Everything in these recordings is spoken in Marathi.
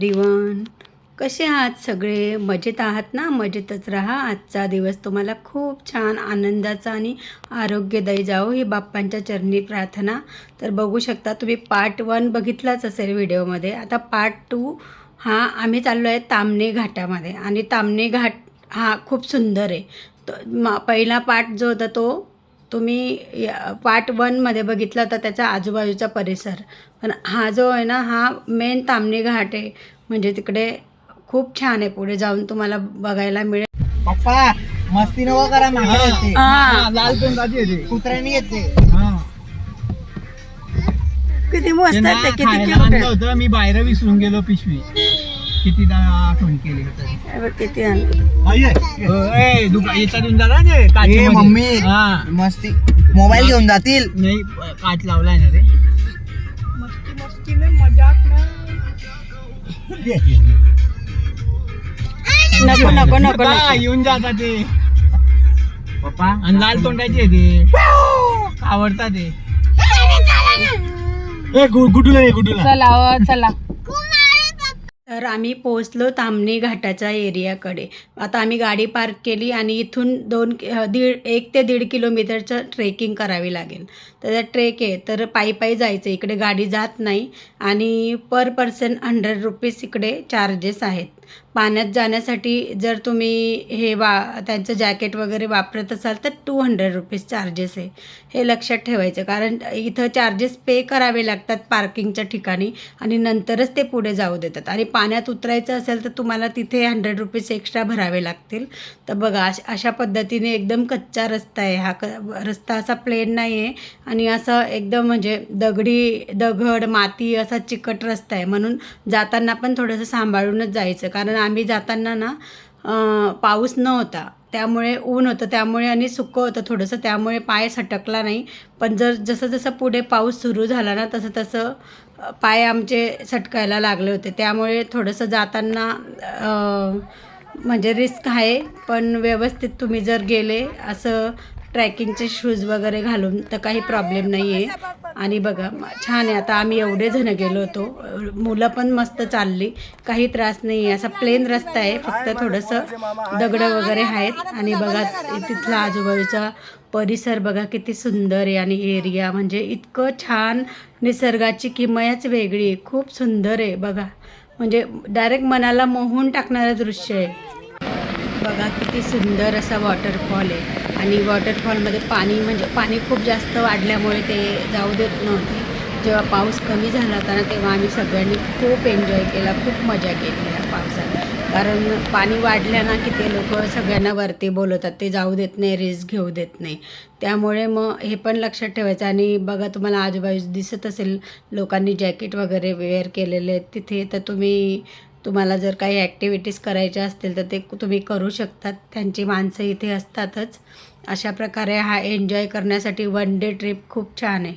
Hi everyone. कसे आहात सगळे? मजेत आहात ना? मजेतच राहा. आजचा दिवस तुम्हाला खूप छान आनंदाचा आणि आरोग्यदायी जाओ ही बाप्पांच्या चरणी प्रार्थना. तर बघू शकता तुम्ही पार्ट वन बघितलाच असेल व्हिडिओमध्ये. आता पार्ट टू हा आम्ही चाललो आहे तामणे घाटामध्ये. आणि तामणे घाट हा खूप सुंदर आहे. तो मा पहिला पार्ट जो होता तो तुम्ही या- पार्ट वनमध्ये बघितला होता त्याचा आजूबाजूचा परिसर. पण हा जो आहे ना हा मेन तामणी घाट आहे. म्हणजे तिकडे खूप छान आहे पुढे जाऊन तुम्हाला बघायला मिळेल. पप्पा मस्ती नको करा मागे येते. हा. लाल तोंडाची येते. कुत्र्यानी येते. किती मस्त ते किती खायला cute आणलं आहे. होतं मी बाहेर विसरून गेलो पिशवी. कितीदा आठवण केली किती आणलं. हो, ए, दुका- याच्यात येऊन जाता ना काचेमध्ये. ए, मम्मी हा. मस्ती. मोबाईल घेऊन जातील. नाही काच लावलाय ना रे. नको नको नको हा, नको. येऊन जाता ते. पप्पा? आणि लाल तोंडाची आहे ते. आवडतात ते. गुडूला ये, गुडूला चला हो, चला. तर आम्ही पोहोचलो तामणी घाटाच्या एरियाकडे. आता आम्ही गाडी पार्क केली आणि इथून दोन कि- दीड एक ते दीड किलोमीटरचं ट्रेकिंग करावी लागेल. तर त्या ट्रेक आहे तर पायी पायी जायचं. इकडे गाडी जात नाही आणि पर पर्सन हंड्रेड रुपीज इकडे चार्जेस आहेत. पाण्यात जाण्यासाठी जर तुम्ही हे वा त्यांचं जॅकेट वगैरे वापरत असाल तर टू हंड्रेड रुपीज चार्जेस आहे. हे लक्षात ठेवायचं. कारण इथं चार्जेस पे करावे लागतात पार्किंगच्या ठिकाणी आणि नंतरच ते पुढे जाऊ देतात. आणि पाण्यात उतरायचं असेल तर तुम्हाला तिथे हंड्रेड रुपीज एक्स्ट्रा भरावे लागतील. तर बघा अश अशा पद्धतीने एकदम कच्चा रस्ता आहे. हा क रस्ता असा प्लेन नाही आहे आणि असं एकदम म्हणजे दगडी दगड माती असा चिकट रस्ता आहे. म्हणून जाताना पण थोडंसं सांभाळूनच जायचं. कारण आम्ही जाताना ना पाऊस नव्हता. त्यामुळे ऊन होतं त्यामुळे आणि सुकं होतं थोडंसं त्यामुळे पाय सटकला नाही. पण जर जसं जसं पुढे पाऊस सुरू झाला ना तसं तसं पाय आमचे सटकायला लागले होते. त्यामुळे थोडंसं जाताना म्हणजे रिस्क आहे. पण व्यवस्थित तुम्ही जर गेले असं ट्रॅकिंगचे शूज वगैरे घालून तर काही प्रॉब्लेम नाही आहे आणि बघा छान आहे. आता आम्ही एवढे जण गेलो होतो. मुलं पण मस्त चालली. काही त्रास नाही आहे असा प्लेन रस्ता आहे. फक्त थोडंसं दगडं वगैरे आहेत. आणि बघा तिथला आजूबाजूचा परिसर बघा किती सुंदर आहे. आणि एरिया म्हणजे इतकं छान. निसर्गाची किमयाच वेगळी आहे. खूप सुंदर आहे. बघा. म्हणजे डायरेक्ट मनाला मोहून टाकणारं दृश्य आहे. बघा किती सुंदर असा वॉटरफॉल आहे. आणि वॉटरफॉलमध्ये पाणी म्हणजे पाणी खूप जास्त वाढल्यामुळे ते जाऊ देत नव्हते. जेव्हा पाऊस कमी झाला होता ना तेव्हा आम्ही सगळ्यांनी खूप एन्जॉय केला खूप मजा केली या पावसात. कारण पाणी वाढल्या ना की ते लोक सगळ्यांना वरती बोलवतात ते जाऊ देत नाही रिस्क घेऊ देत नाही. त्यामुळे मग हे पण लक्षात ठेवायचं. आणि बघा तुम्हाला आजूबाजू दिसत असेल लोकांनी जॅकेट वगैरे वेअर केलेले आहेत. तिथे तर तुम्ही तुम्हाला जर काही ॲक्टिव्हिटीज करायच्या असतील तर ते तुम्ही करू शकतात. त्यांची माणसं इथे असतातच. अशा प्रकारे हा एन्जॉय करण्यासाठी वन डे ट्रिप खूप छान आहे.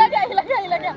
લગ્યા લગ્યા લગ્યા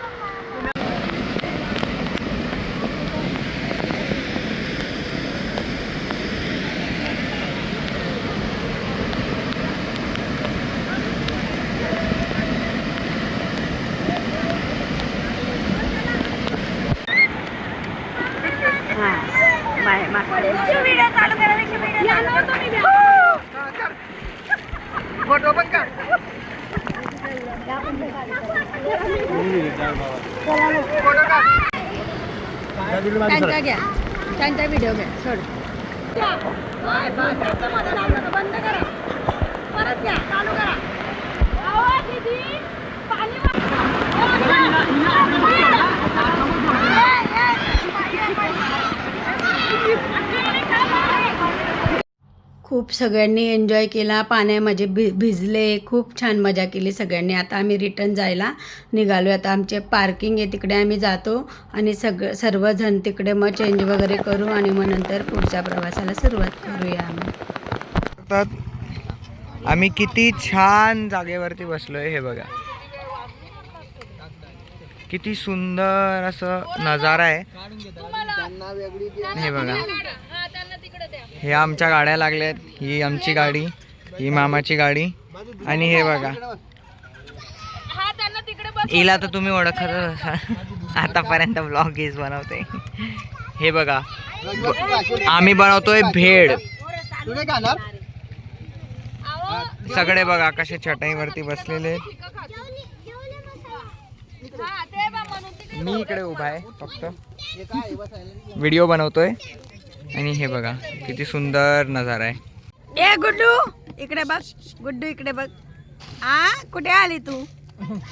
त्यांचा घ्या. त्यांचा व्हिडिओ घ्या. सोड. बंद करा परत घ्या चालू करा खूप सगळ्यांनी एन्जॉय केला. पाण्यामध्ये भि भिजले. खूप छान मजा केली सगळ्यांनी. आता आम्ही रिटर्न जायला निघालो आहे आता आमचे पार्किंग आहे. तिकडे आम्ही जातो आणि सगळं सर्वजण तिकडे मग चेंज वगैरे करू आणि मग नंतर पुढच्या प्रवासाला सुरुवात करूया आम्ही. आम्ही किती छान जागेवरती बसलो आहे हे बघा. किती सुंदर असं नजारा आहे. हे बघा. हे आमच्या गाड्या लागल्यात. ही आमची गाडी ही मामाची गाडी. आणि हे बघा. हिला तर तुम्ही ओळखतच असाल. आतापर्यंत ब्लॉग हीच बनवते. हे बघा. आम्ही बनवतोय भेड. सगळे बघा कसे चटाईवरती बसलेले आहेत. मी इकडे उभा आहे फक्त. व्हिडिओ बनवतोय. आणि हे बघा किती सुंदर नजारा आहे. ए गुड्डू इकडे बघ. गुड्डू इकडे बघ. आ कुठे आली तू?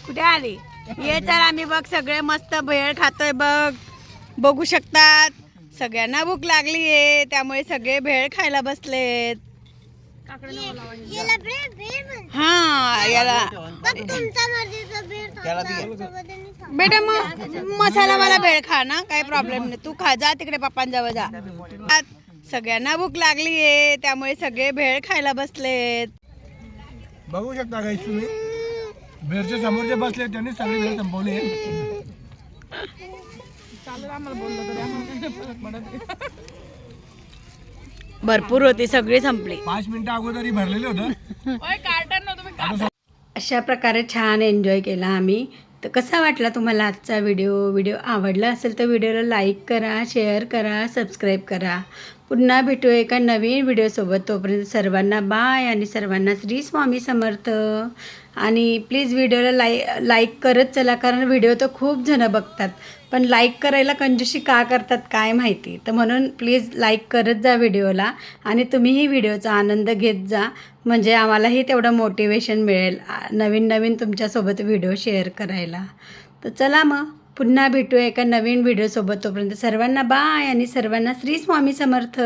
कुठे आली? ये तर आम्ही बघ सगळे मस्त भेळ खातोय बघ. बघू शकतात. सगळ्यांना भूक लागली आहे त्यामुळे सगळे भेळ खायला बसलेत. हा याला बेटा मग मसालावाला भेळ खा ना काही प्रॉब्लेम नाही. तू खा जा तिकडे पप्पांजवळ जा. सगळ्यांना भूक लागली आहे त्यामुळे सगळे भेळ खायला बसलेत. बघू शकता काही तुम्ही. भेरच्या समोर जे बसले त्यांनी सगळी भेळ संपवली भरपूर होती सगळी संपली. पाच मिनिटं अगोदर भरलेले होतं. अशा प्रकारे छान एन्जॉय केला आम्ही. तर कसा वाटला तुम्हाला आजचा व्हिडिओ व्हिडिओ आवडला असेल तर व्हिडिओला लाईक करा शेअर करा सबस्क्राईब करा. पुन्हा भेटू एका नवीन व्हिडिओसोबत. तोपर्यंत सर्वांना बाय आणि सर्वांना श्री स्वामी समर्थ. आणि प्लीज व्हिडिओला लाय लाईक करत चला कारण व्हिडिओ तर खूप जणं बघतात. पण लाईक करायला कंजूशी का करतात काय माहिती? तर म्हणून प्लीज लाईक करत जा व्हिडिओला आणि तुम्हीही व्हिडिओचा आनंद घेत जा. म्हणजे आम्हालाही तेवढं मोटिवेशन मिळेल नवीन नवीन तुमच्यासोबत व्हिडिओ शेअर करायला. तर चला मग. पुन्हा भेटू एका नवीन व्हिडिओसोबत तोपर्यंत. सर्वांना बाय आणि सर्वांना श्री स्वामी समर्थ.